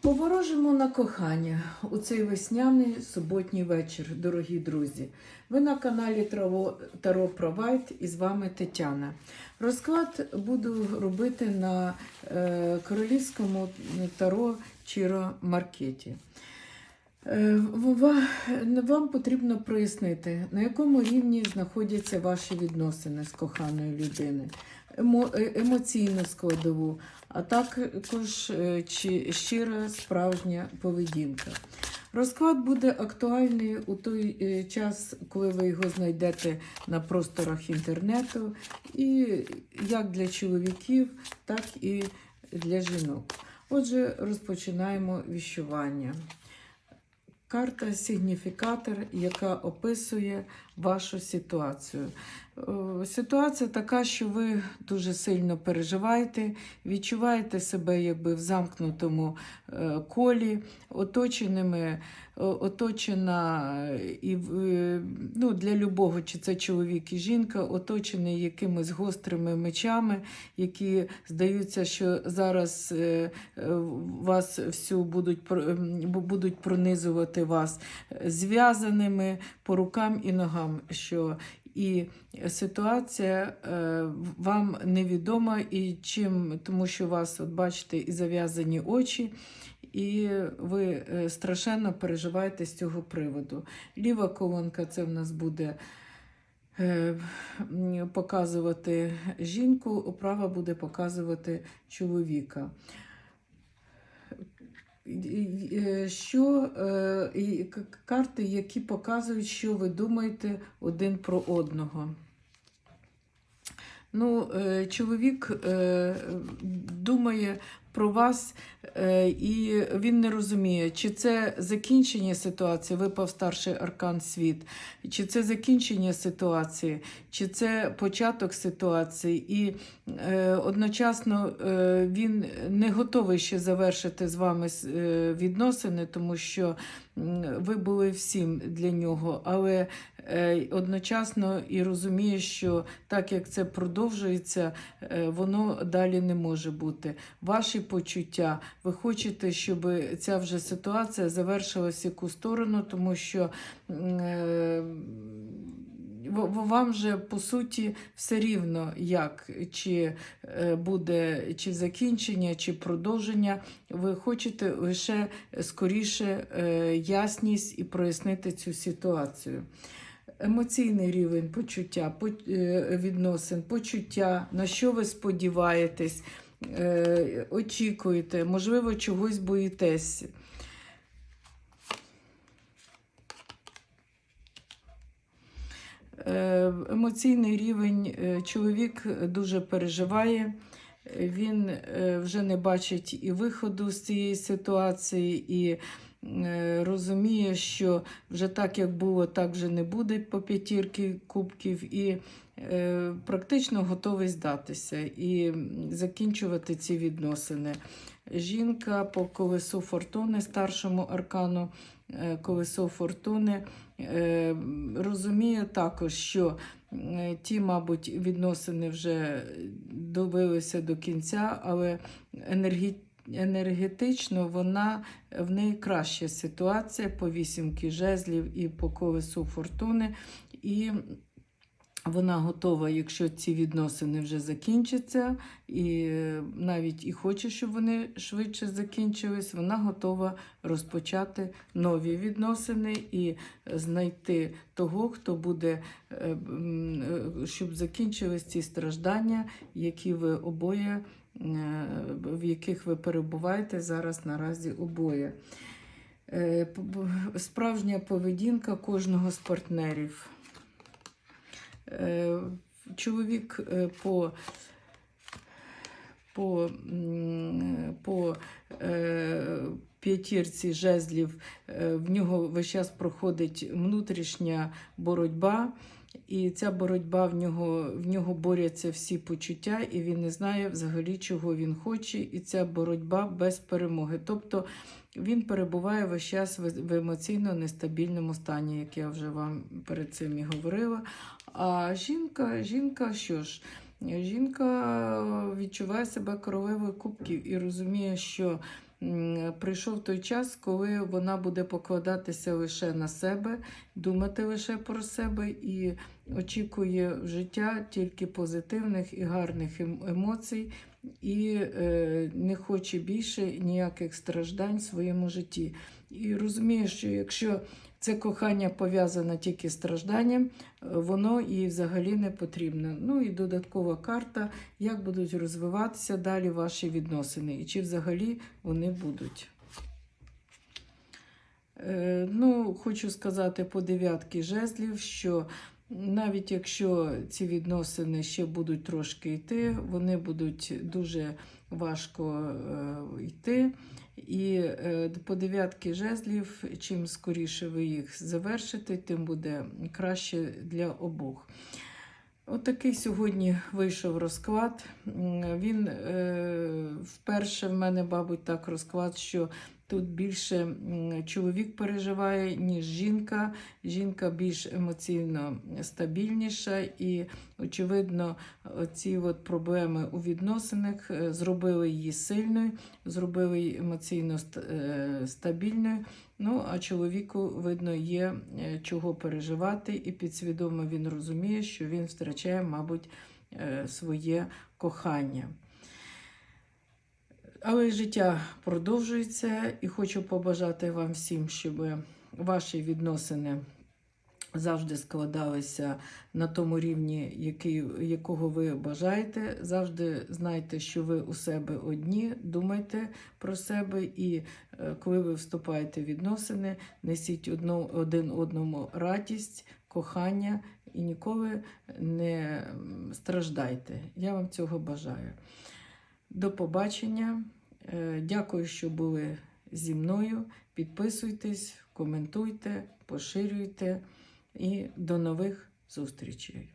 Поворожимо на кохання у цей весняний суботній вечір, дорогі друзі. Ви на каналі Таро, Провайд і з вами Тетяна. Розклад буду робити на е, королівському таро Чіро Маркеті. Е, Вам потрібно прояснити, на якому рівні знаходяться ваші відносини з коханою людиною, емо, е, емоційну складову, а також е, чи щира справжня поведінка. Розклад буде актуальний у той е, час, коли ви його знайдете на просторах інтернету, і як для чоловіків, так і для жінок. Отже, розпочинаємо віщування. Карта сигніфікатор, яка описує вашу ситуацію. Е, Ситуація така, що ви дуже сильно переживаєте, відчуваєте себе якби в замкнутому е, колі, оточеними, оточена е, і е, ну, для любого, чи це чоловік і жінка, оточений якимись гострими мечами, які здаються, що зараз вас всю будуть, будуть пронизувати вас зв'язаними по рукам і ногам. Що і ситуація е, вам невідома, і чим, тому що у вас, от бачите, і зав'язані очі, і ви е, страшенно переживаєте з цього приводу. Ліва колонка це в нас буде е, показувати жінку, права буде показувати чоловіка. Е, Що е, карти, які показують, що ви думаєте один про одного. Ну, е, чоловік думає про вас, е, і він не розуміє, чи це закінчення ситуації, випав старший аркан світ, чи це закінчення ситуації, чи це початок ситуації. І е, одночасно е, він не готовий ще завершити з вами відносини, тому що ви були всім для нього, але одночасно і розуміє, що так як це продовжується, воно далі не може бути. Ваші почуття, ви хочете, щоб ця вже ситуація завершилась яку сторону, тому що е, вам же по суті все рівно, як чи е, буде чи закінчення, чи продовження. Ви хочете лише скоріше е, ясність і прояснити цю ситуацію. Емоційний рівень почуття, е, відносин, почуття, на що ви сподіваєтесь, очікуєте, можливо, чогось боїтесь. Е, Емоційний рівень е, чоловік дуже переживає. Е, Він е, вже не бачить і виходу з цієї ситуації, і е, розуміє, що вже так, як було, так вже не буде по п'ятірки кубків, і е, практично готовий здатися і закінчувати ці відносини. Жінка по колесу фортуни, старшому аркану е, колесо фортуни, е, розуміє також, що е, ті, мабуть, відносини вже довелися до кінця, але енергі... енергетично вона в неї краща ситуація по вісімки жезлів і по колесу фортуни. І вона готова, якщо ці відносини вже закінчаться, і е, навіть і хоче, щоб вони швидше закінчились, вона готова розпочати нові відносини і знайти того, хто буде, е, е, щоб закінчились ці страждання, які ви обоє, е, в яких ви перебуваєте зараз наразі обоє. Е, Справжня поведінка кожного з партнерів. Е, Чоловік е, по, по, по е, п'ятірці жезлів е, в нього весь час проходить внутрішня боротьба. І ця боротьба в нього, в нього борються всі почуття, і він не знає взагалі, чого він хоче, і ця боротьба без перемоги. Тобто він перебуває весь час в емоційно нестабільному стані, як я вже вам перед цим і говорила. А жінка, жінка що ж? Жінка відчуває себе королевою кубків і розуміє, що прийшов той час, коли вона буде покладатися лише на себе, думати лише про себе і очікує в життя тільки позитивних і гарних ем- емоцій, і е, не хоче більше ніяких страждань в своєму житті. І розуміє, що якщо це кохання пов'язане тільки з стражданням, е, воно їй взагалі не потрібно. Ну і додаткова карта, як будуть розвиватися далі ваші відносини, і чи взагалі вони будуть. Е, Ну, хочу сказати по дев'ятки жезлів, що навіть якщо ці відносини ще будуть трошки йти, вони будуть дуже важко е, йти. І е, по дев'ятки жезлів, чим скоріше ви їх завершите, тим буде краще для обох. Отакий сьогодні вийшов розклад. Він е, вперше в мене, мабуть, так розклад, що тут більше чоловік переживає, ніж жінка. Жінка більш емоційно стабільніша, і, очевидно, ці от проблеми у відносинах е, зробили її сильною, зробили її емоційно е, стабільною. Ну, а чоловіку, видно, є е, чого переживати, і підсвідомо він розуміє, що він втрачає, мабуть, своє кохання. Але життя продовжується, і хочу побажати вам всім, щоб ваші відносини завжди складалися на тому рівні, який, якого ви бажаєте. Завжди знайте, що ви у себе одні, думайте про себе, і е, коли ви вступаєте в відносини, несіть одно, один одному радість, кохання і ніколи не страждайте. Я вам цього бажаю. До побачення. Е, дякую, що були зі мною. Підписуйтесь, коментуйте, поширюйте і до нових зустрічей.